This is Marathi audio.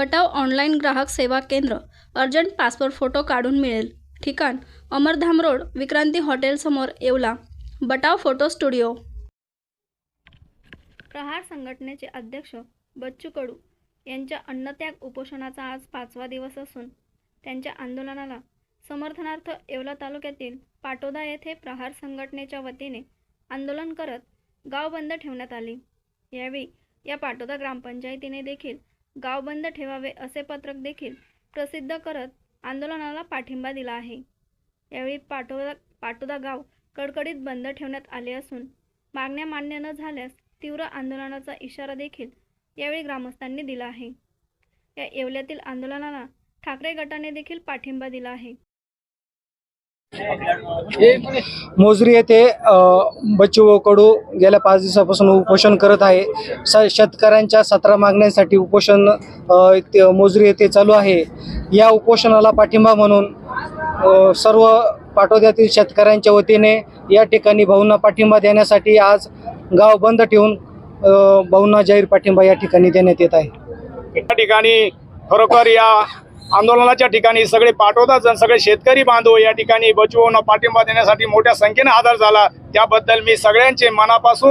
बटाव ऑनलाईन ग्राहक सेवा केंद्र अर्जंट पासपोर्ट फोटो काढून मिळेल. ठिकाण अमरधाम रोड विक्रांती हॉटेलसमोर येवला. Batav photo studio. प्रहार संघटनेचे अध्यक्ष बच्चू कडू यांच्या अन्नत्याग उपोषणाचा आज पाचवा दिवस असून त्यांच्या आंदोलनाला समर्थनार्थ येवला तालुक्यातील पाटोदा येथे प्रहार संघटनेच्या वतीने आंदोलन करत गाव बंद ठेवण्यात आले. यावेळी या पाटोदा ग्रामपंचायतीने देखील गाव बंद ठेवावे असे पत्रक देखील प्रसिद्ध करत आंदोलनाला पाठिंबा दिला आहे. यावेळी पाटोदा पाटोदा गाव कडकडीत बंद ठेवण्यात आले असून मागण्या मान्य न झाल्यास तीव्र आंदोलनाचा इशारा देखील यावेळी ग्रामस्थांनी दिला आहे. या येवल्यातील आंदोलनाला ठाकरे गटाने देखील पाठिंबा दिला आहे. मोजरी येथे बच्चू कडू गेल्या पाच दिवसापासून उपोषण करत आहे. स शेतकऱ्यांच्या सतरा मागण्यांसाठी उपोषण मोजरी येथे चालू आहे. या उपोषणाला पाठिंबा म्हणून सर्व पाटोद्यातील शेतकऱ्यांच्या वतीने या ठिकाणी भाऊंना पाठिंबा देण्यासाठी आज गाव बंद ठेवून भाऊंना जाहीर पाठिंबा या ठिकाणी देण्यात येत आहे. या ठिकाणी खरोखर या आंदोलनाच्या ठिकाणी सगळे पाठवतात आणि सगळे शेतकरी बांधव या ठिकाणी बचवून पाठिंबा देण्यासाठी मोठ्या संख्येने आधार झाला. त्याबद्दल मी सगळ्यांचे मनापासून